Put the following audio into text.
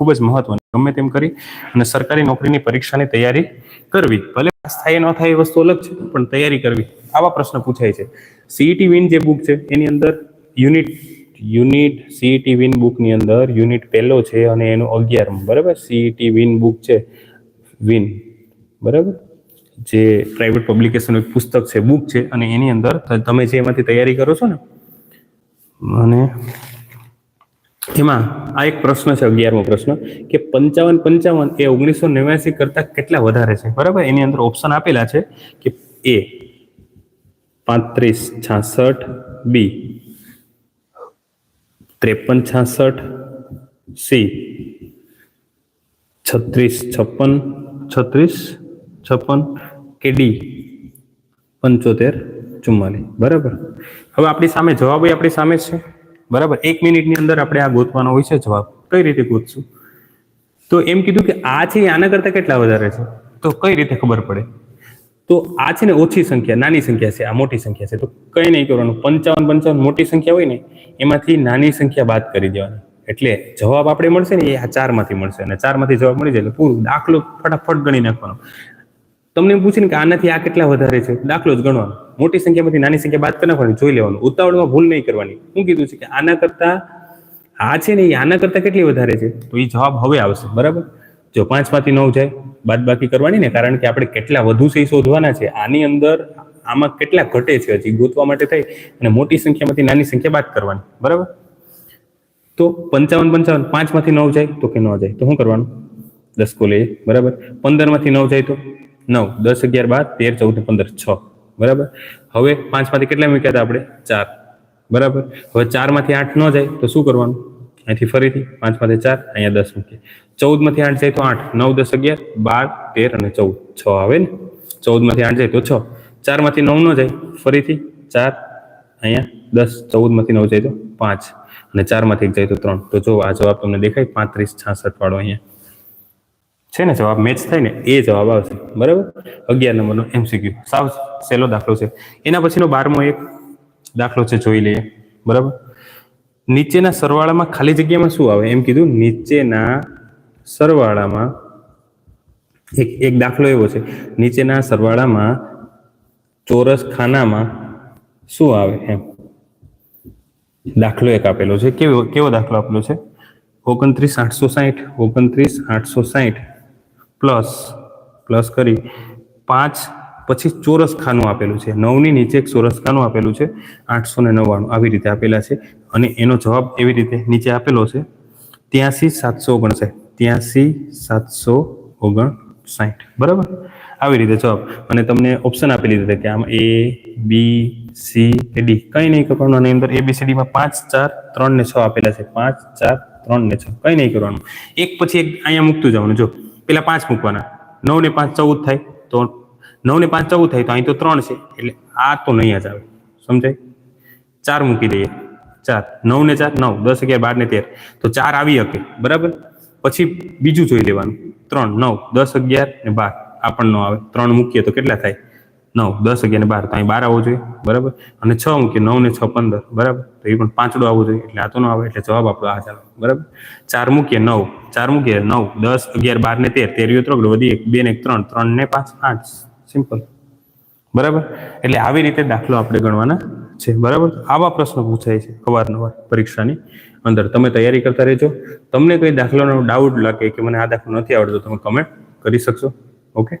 ખૂબ જ મહત્વની, ગમે તેમ કરી અને સરકારી નોકરીની પરીક્ષાની તૈયારી કરવી. ભલે પાસ થાય ન થાય એ વસ્તુ અલગ છે, પણ તૈયારી કરવી. આવા પ્રશ્ન પૂછાય છે. સીઈટી વિન જે બુક છે, એની અંદર યુનિટ યુનિટ સીઈટી વિન બુકની અંદર યુનિટ પહેલો છે અને એનો અગિયારમો, બરાબર? સીઈટી વિન બુક છે વિન બરાબર? જે પ્રાઇવેટ પબ્લિકેશન એક પુસ્તક છે બુક છે, અને એની અંદર તમે જે એમાંથી તૈયારી કરો છો ને, અને એમાં આ એક પ્રશ્ન છે અગિયારમો પ્રશ્ન કે પંચાવન પંચાવન એ ઓગણીસો નેવ્યાસી કરતા કેટલા વધારે છે? બરાબર? એની અંદર ઓપ્શન આપેલા છે કે એ પાંત્રીસ છાસઠ બી ત્રેપન છાસઠ સી છત્રીસ છપ્પન છત્રીસ છપ્પન કે ડી પંચોતેર ચુમ્માલીસ. બરાબર? હવે આપણી સામે જવાબ આપણી સામે છે. બરાબર? એક મિનિટની અંદર આપણે આ ગોતવાનો હોય છે જવાબ. કઈ રીતે ગોતશું? તો એમ કીધું કે આ છે આના કરતાં કેટલા વધારે છે? તો કઈ રીતે ખબર પડે? તો આ છે ને ઓછી સંખ્યા, નાની સંખ્યા છે, આ મોટી સંખ્યા છે. તો કઈ નહીં કરવાનું, પંચાવન પંચાવન મોટી સંખ્યા હોય ને, એમાંથી નાની સંખ્યા બાદ કરી દેવાની. એટલે જવાબ આપણે મળશે ને એ આ ચારમાંથી મળશે. અને ચારમાંથી જવાબ મળી જાય એટલે પૂરું, દાખલો ફટાફટ ગણી નાખવાનો. તમને એમ પૂછે કે આનાથી આ કેટલા વધારે છે? દાખલો જ ગણવાનો. મોટી સંખ્યામાંથી નાની સંખ્યા બાદ કરી નાખવાની જોઈ લેવાનું. ઉતાવળમાં ભૂલ નહીં કરવાની. હું કીધું છે કે આના કરતા આ છે ને એ આના કરતા કેટલી વધારે છે? તો એ જવાબ હવે આવશે. બરાબર? જો પાંચમાંથી નવ જાય બાદ બાકી કરવાની ને, કારણ કે આપણે કેટલા વધુ છે એ શોધવાના છે. આની અંદર આમાં કેટલા ઘટે છે હજી? ગોતવા માટે થઈ અને મોટી સંખ્યામાંથી નાની સંખ્યા બાદ કરવાની. બરાબર? તો પંચાવન પંચાવન. પાંચમાંથી નવ જાય તો કે ન જાય? તો શું કરવાનું? દસ કોલે બરાબર? પંદરમાંથી નવ જાય તો? નવ, દસ અગિયાર, બાર, તેર, ચૌદ, પંદર, છ. બરાબર? હવે પાંચમાંથી કેટલા મૂક્યા હતા આપણે? ચાર. બરાબર? હવે ચારમાંથી આઠ ન જાય તો શું કરવાનું? અહીંથી ફરીથી પાંચમાંથી ચાર, અહીંયા દસ મૂકીએ. ચૌદમાંથી આઠ જાય તો આઠ. નવ, દસ, અગિયાર, બાર, તેર અને ચૌદ. છ આવે ને? ચૌદમાંથી આઠ જાય તો છ. ચારમાંથી નવ ન જાય. ફરીથી ચાર, અહીંયા દસ, ચૌદમાંથી નવ જાય તો પાંચ. અને ચારમાંથી એક જાય તો ત્રણ. તો જો આ જવાબ તમને દેખાય પાંત્રીસ છાસઠ વાળો અહીંયા. છે ને જવાબ મેચ થાય ને એ જવાબ આવશે. બરાબર? અગિયાર નંબરનો એમસીક્યુ સાવ સહેલો દાખલો છે. એના પછીનો બારમો એક દાખલો છે, જોઈ લઈએ. બરાબર? નીચેના સરવાળામાં ખાલી જગ્યામાં શું આવે? એમ કીધું, નીચેના સરવાળામાં એક એક દાખલો એવો છે. નીચેના સરવાળામાં ચોરસ ખાનામાં શું આવે એમ? દાખલો એક આપેલો છે. કેવો કેવો દાખલો આપેલો છે? ઓગણત્રીસ આઠસો સાહીઠ, ઓગણત્રીસ આઠસો સાહીઠ. પ્લસ પ્લસ કરી પાંચ, પછી ચોરસ ખાનું આપેલું છે. નવની નીચે એક ચોરસ ખાનું આપેલું છે. આઠસો ને નવ્વાણું આવી રીતે આપેલા છે. અને એનો જવાબ એવી રીતે નીચે આપેલો છે. ત્યાંસી સાતસો ઓગણસાઠ. ત્યાંસી સાતસો ઓગણસાઠ. બરાબર? આવી રીતે જવાબ. અને તમને ઓપ્શન આપેલી દીધા કે આમ એ બી સી કે ડી કંઈ નહીં કરવાનું. અને અંદર એ બી સી ડીમાં પાંચ, ચાર, ત્રણ ને છ આપેલા છે. પાંચ, ચાર, ત્રણ ને છ. કંઈ નહીં કરવાનું. એક પછી એક અહીંયા મૂકતું જવાનું. જો પેલા પાંચ મૂકવાના. નવ ને પાંચ ચૌદ થાય તો નવ ને પાંચ ચૌદ થાય તો અહીં તો ત્રણ છે. એટલે આ તો નહીં જ આવે. સમજાય? ચાર મૂકી દઈએ. ચાર. નવ ને ચાર, નવ. દસ અગિયાર, બાર ને તેર. તો ચાર આવી શકે. બરાબર? પછી બીજું જોઈ લેવાનું. ત્રણ, નવ. દસ, અગિયાર ને બાર. આ પણ ન આવે. ત્રણ મૂકીએ તો કેટલા થાય? નવ, દસ અગિયાર બાર, તો અહીં બાર આવવો જોઈએ, બરાબર? અને છ મૂકીએ, નવ ને છ પંદર, બરાબર? તો એ પણ પાંચડો આવવો જોઈએ, એટલે આ તો ન આવે, એટલે જવાબ આપણો આ ચાલો બરાબર? ચાર મૂકીએ, નવ, ચાર મૂકીએ, નવ, દસ, અગિયાર, બાર ને તેર તેરીઓ ત્રણ, વધી એક, બે ને એક, ત્રણ ત્રણ ને પાંચ, આઠ, સિમ્પલ, બરાબર? એટલે આવી રીતે દાખલો આપણે ગણવાના છે, બરાબર? આવા પ્રશ્નો પૂછાય છે, અવારનવાર પરીક્ષાની અંદર. તમે તૈયારી કરતા રહેજો. તમને કોઈ દાખલાનો ડાઉટ લાગે કે મને આ દાખલો નથી આવડતો, તમે કમેન્ટ કરી શકશો ઓકે